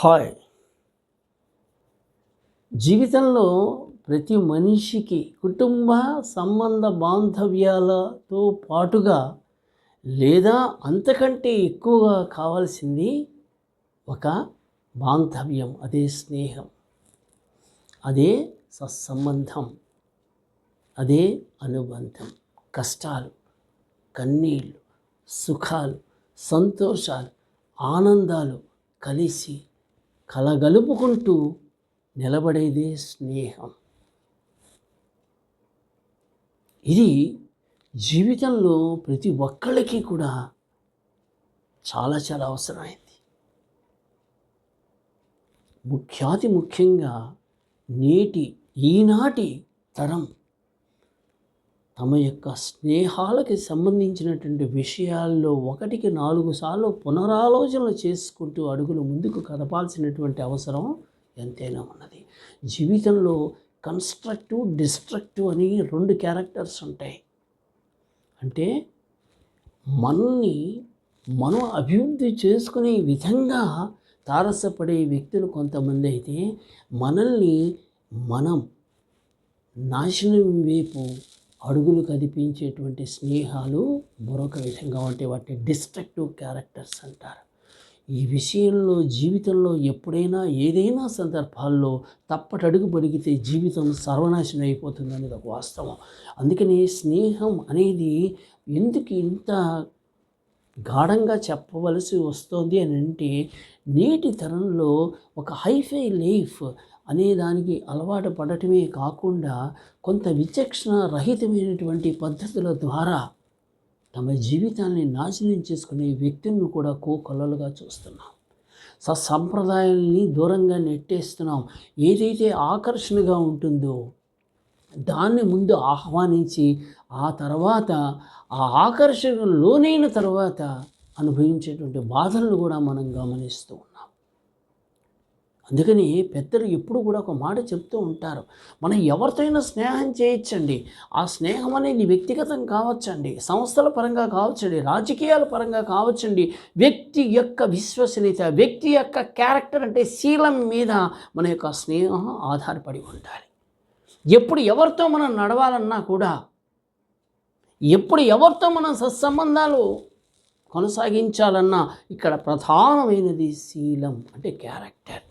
Hi. జీవితంలో ప్రతి మనిషికి కుటుంబ సంబంధ బాంధవ్యాలతో పాటుగా లేదా అంతకంటే ఎక్కువగా కావాల్సింది ఒక బాంధవ్యం అదే స్నేహం అదే సత్సంబంధం అదే అనుబంధం కష్టాలు కన్నీళ్ళు సుఖాలు సంతోషాలు ఆనందాలు కలిసి కలగలుపుకుంటూ నిలబడేదే స్నేహం. ఇది జీవితంలో ప్రతి ఒక్కళ్ళకి కూడా చాలా చాలా అవసరమైంది. ముఖ్యాతి ముఖ్యంగా నేటి ఈనాటి తరం తమ యొక్క స్నేహాలకి సంబంధించినటువంటి విషయాల్లో ఒకటికి నాలుగు సార్లు పునరాలోచనలు చేసుకుంటూ అడుగులు ముందుకు కదపాల్సినటువంటి అవసరం ఎంతైనా ఉన్నది. జీవితంలో కన్స్ట్రక్టివ్ డిస్ట్రక్టివ్ అని రెండు క్యారెక్టర్స్ ఉంటాయి. అంటే మనల్ని మనం అభివృద్ధి చేసుకునే విధంగా తారసపడే వ్యక్తులు కొంతమంది అయితే మనల్ని మనం నాశనం వైపు అడుగులు కదిపించేటువంటి స్నేహాలు మరొక విధంగా ఉంటాయి వాటిని డిస్ట్రక్టివ్ క్యారెక్టర్స్ అంటారు. ఈ విషయంలో జీవితంలో ఎప్పుడైనా ఏదైనా సందర్భాల్లో తప్పటడుగు పడిగితే జీవితం సర్వనాశనం అయిపోతుంది అనేది ఒక వాస్తవం. అందుకని స్నేహం అనేది ఎందుకు ఇంత గాఢంగా చెప్పవలసి వస్తుంది అని అంటే నేటి తరంలో ఒక హైఫై లైఫ్ అనే దానికి అలవాటు పడటమే కాకుండా కొంత విచక్షణ రహితమైనటువంటి పద్ధతుల ద్వారా తమ జీవితాన్ని నాశనం చేసుకునే వ్యక్తులను కూడా కోకొల్లలుగా చూస్తున్నాం. సత్సంప్రదాయాల్ని దూరంగా నెట్టేస్తున్నాం. ఏదైతే ఆకర్షణగా ఉంటుందో దాన్ని ముందు ఆహ్వానించి ఆ తర్వాత ఆ ఆకర్షణ లోనైన తర్వాత అనుభవించేటువంటి బాధలను కూడా మనం గమనిస్తూ ఉన్నాం. అందుకని పెద్దలు ఎప్పుడు కూడా ఒక మాట చెప్తూ ఉంటారు. మనం ఎవరితోనైనా స్నేహం చేయొచ్చండి. ఆ స్నేహం అనేది వ్యక్తిగతం కావచ్చండి. సంస్థల పరంగా కావచ్చండి. రాజకీయాల పరంగా కావచ్చండి. వ్యక్తి యొక్క విశ్వసనీయత వ్యక్తి యొక్క క్యారెక్టర్ అంటే శీలం మీద మన యొక్క స్నేహం ఆధారపడి ఉండాలి. ఎప్పుడు ఎవరితో మనం నడవాలన్నా కూడా ఎప్పుడు ఎవరితో మనం సత్సంబంధాలు కొనసాగించాలన్నా ఇక్కడ ప్రధానమైనది శీలం అంటే క్యారెక్టర్.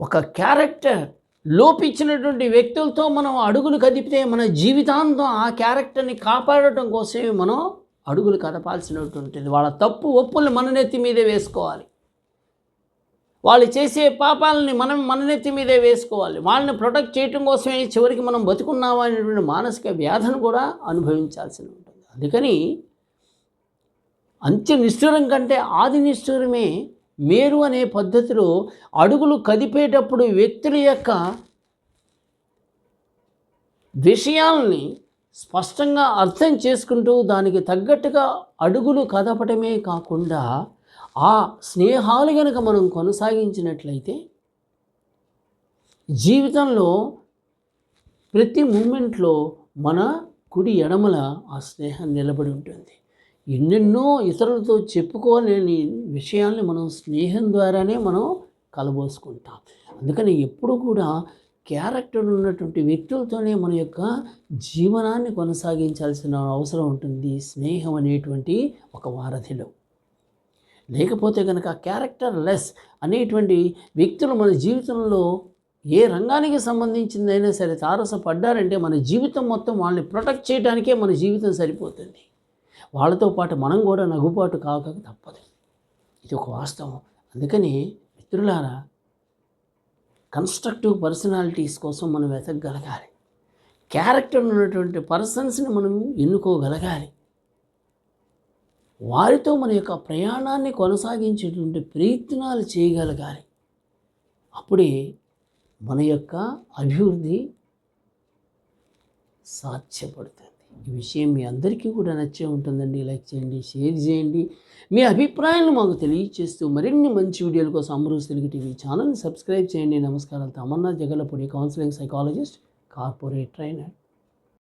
ఒక క్యారెక్టర్ లోపించినటువంటి వ్యక్తులతో మనం అడుగులు కదిపితే మన జీవితాంతం ఆ క్యారెక్టర్ని కాపాడటం కోసమే మనం అడుగులు కదపాల్సినటువంటిది. వాళ్ళ తప్పు ఒప్పుల్ని మన నెత్తి మీదే వేసుకోవాలి. వాళ్ళు చేసే పాపాలని మనం మన నెత్తి మీదే వేసుకోవాలి. వాళ్ళని ప్రొటెక్ట్ చేయటం కోసమే చివరికి మనం బతుకున్నామా అనేటువంటి మానసిక వ్యాధను కూడా అనుభవించాల్సి ఉంటుంది. అందుకని అంత్య నిష్ఠూరం కంటే ఆది నిష్ఠూరమే మేరు అనే పద్ధతిలో అడుగులు కదిపేటప్పుడు వ్యక్తుల యొక్క విషయాల్ని స్పష్టంగా అర్థం చేసుకుంటూ దానికి తగ్గట్టుగా అడుగులు కదపటమే కాకుండా ఆ స్నేహాలు కనుక మనం కొనసాగించినట్లయితే జీవితంలో ప్రతి మూమెంట్లో మన కుడి ఎడమల ఆ స్నేహం నిలబడి ఉంటుంది. ఎన్నెన్నో ఇతరులతో చెప్పుకోలేని విషయాల్ని మనం స్నేహం ద్వారానే మనం కలబోసుకుంటాం. అందుకని ఎప్పుడు కూడా క్యారెక్టర్ ఉన్నటువంటి వ్యక్తులతోనే మన యొక్క జీవనాన్ని కొనసాగించాల్సిన అవసరం ఉంటుంది. స్నేహం అనేటువంటి ఒక వారధిలో. లేకపోతే కనుక క్యారెక్టర్ లెస్ అనేటువంటి వ్యక్తులు మన జీవితంలో ఏ రంగానికి సంబంధించిందైనా సరే తారసపడ్డారంటే మన జీవితం మొత్తం వాళ్ళని ప్రొటెక్ట్ చేయడానికే మన జీవితం సరిపోతుంది. వాళ్ళతో పాటు మనం కూడా నగుబాటు కాక తప్పదు. ఇది ఒక వాస్తవం. అందుకని మిత్రులారా కన్స్ట్రక్టివ్ పర్సనాలిటీస్ కోసం మనం వెతకగలగాలి. క్యారెక్టర్ ఉన్నటువంటి పర్సన్స్ని మనం ఎన్నుకోగలగాలి. వారితో మన యొక్క ప్రయాణాన్ని కొనసాగించేటువంటి ప్రయత్నాలు చేయగలగాలి. అప్పుడే మన యొక్క అభివృద్ధి సాధ్యపడుతుంది. ఈ విషయం మీ అందరికీ కూడా నచ్చే ఉంటుందండి. లైక్ చేయండి షేర్ చేయండి. మీ అభిప్రాయాలను మాకు తెలియజేస్తూ మరిన్ని మంచి వీడియోల కోసం అమరూస్ తెలుగు టీవీ ఛానల్ని సబ్స్క్రైబ్ చేయండి. నమస్కారాలు. Tamanna Jagalapudi counselling psychologist corporate trainer